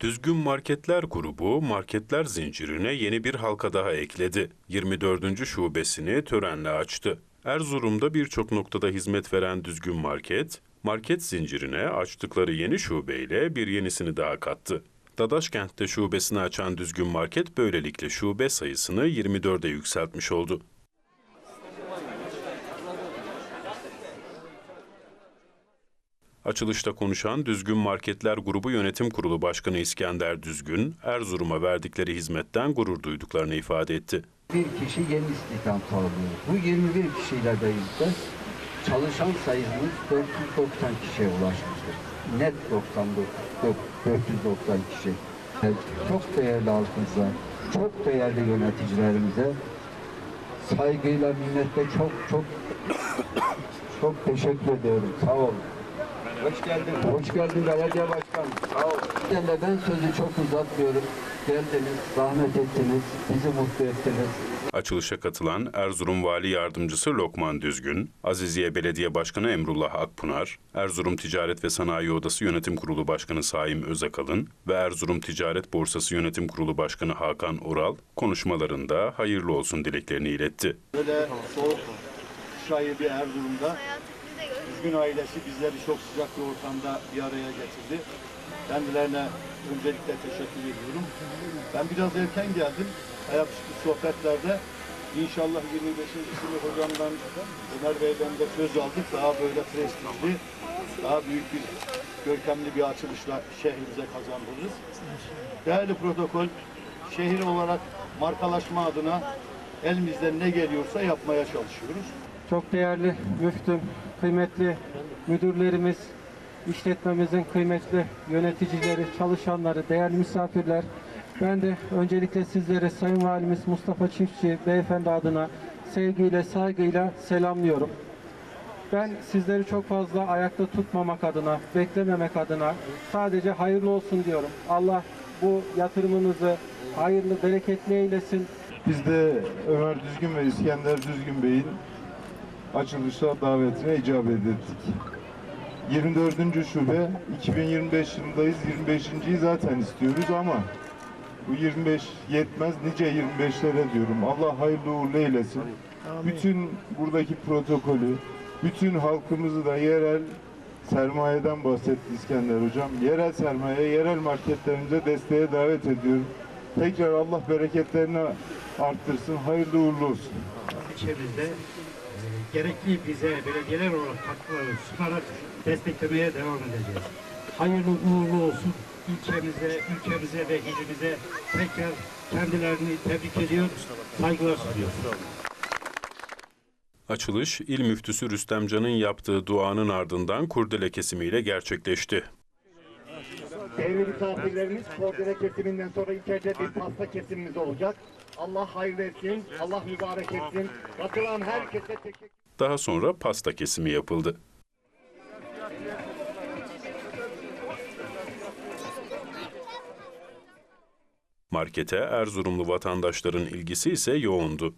Düzgün Marketler grubu marketler zincirine yeni bir halka daha ekledi. 24. şubesini törenle açtı. Erzurum'da birçok noktada hizmet veren Düzgün Market, market zincirine açtıkları yeni şubeyle bir yenisini daha kattı. Dadaşkent'te şubesini açan Düzgün Market böylelikle şube sayısını 24'e yükseltmiş oldu. Açılışta konuşan Düzgün Marketler Grubu Yönetim Kurulu Başkanı İskender Düzgün, Erzurum'a verdikleri hizmetten gurur duyduklarını ifade etti. Bir kişi yeni istihdam sağlıyor. Bu 21 kişiyle birlikte çalışan sayımız 490 kişiye ulaşmıştır. Net 99, 490 kişi. Çok değerli halkımıza, çok değerli yöneticilerimize saygıyla, minnetle çok çok çok teşekkür ediyorum. Sağ olun. Hoş geldin. Hoş geldin belediye başkanım. Sağ ol. Ben de ben sözü çok uzatmıyorum. Geldiniz, zahmet ettiniz, bizi mutlu ettiniz. Açılışa katılan Erzurum Vali Yardımcısı Lokman Düzgün, Aziziye Belediye Başkanı Emrullah Akpınar, Erzurum Ticaret ve Sanayi Odası Yönetim Kurulu Başkanı Saim Özakalın ve Erzurum Ticaret Borsası Yönetim Kurulu Başkanı Hakan Oral konuşmalarında hayırlı olsun dileklerini iletti. Böyle soğuk ayı bir Erzurum'da Düzgün ailesi bizleri çok sıcak bir ortamda bir araya getirdi. Kendilerine öncelikle teşekkür ediyorum. Ben biraz erken geldim. Ayaküstü sohbetlerde İnşallah 25. sınıf hocamdan Ömer Bey'den de söz aldık. Daha böyle prestijli, daha büyük bir görkemli bir açılışla şehrimize kazandırırız. Değerli protokol, şehir olarak markalaşma adına elimizden ne geliyorsa yapmaya çalışıyoruz. Çok değerli müftüm, kıymetli müdürlerimiz, işletmemizin kıymetli yöneticileri, çalışanları, değerli misafirler. Ben de öncelikle sizleri Sayın Valimiz Mustafa Çiftçi Beyefendi adına sevgiyle, saygıyla selamlıyorum. Ben sizleri çok fazla ayakta tutmamak adına, beklememek adına sadece hayırlı olsun diyorum. Allah bu yatırımınızı hayırlı, bereketli eylesin. Biz de Ömer Düzgün ve İskender Düzgün Bey'in açılışa davetine icabet ettik. 24. şube 2025 yılındayız. 25.yi zaten istiyoruz ama bu 25 yetmez. Nice 25'lere diyorum. Allah hayırlı uğurlu eylesin. Bütün buradaki protokolü, bütün halkımızı da yerel sermayeden bahsetti İskender Hocam. Yerel sermaye, yerel marketlerimize desteğe davet ediyorum. Tekrar Allah bereketlerini arttırsın. Hayırlı uğurlu olsun. ilçemizde gerekli bize belediyeler olarak katkıları sunarak desteklemeye devam edeceğiz. Hayırlı uğurlu olsun ilçemize, ülkemize ve ilimize tekrar kendilerini tebrik ediyor, saygılar sunuyoruz. Açılış, İl Müftüsü Rüstem Can'ın yaptığı duanın ardından kurdele kesimiyle gerçekleşti. Değerli misafirlerimiz kordele kesiminden sonra içeride bir pasta kesimimiz olacak. Allah hayırlı etsin, Allah mübarek etsin. Katılan herkese teşekkür Daha sonra pasta kesimi yapıldı. Markete Erzurumlu vatandaşların ilgisi ise yoğundu.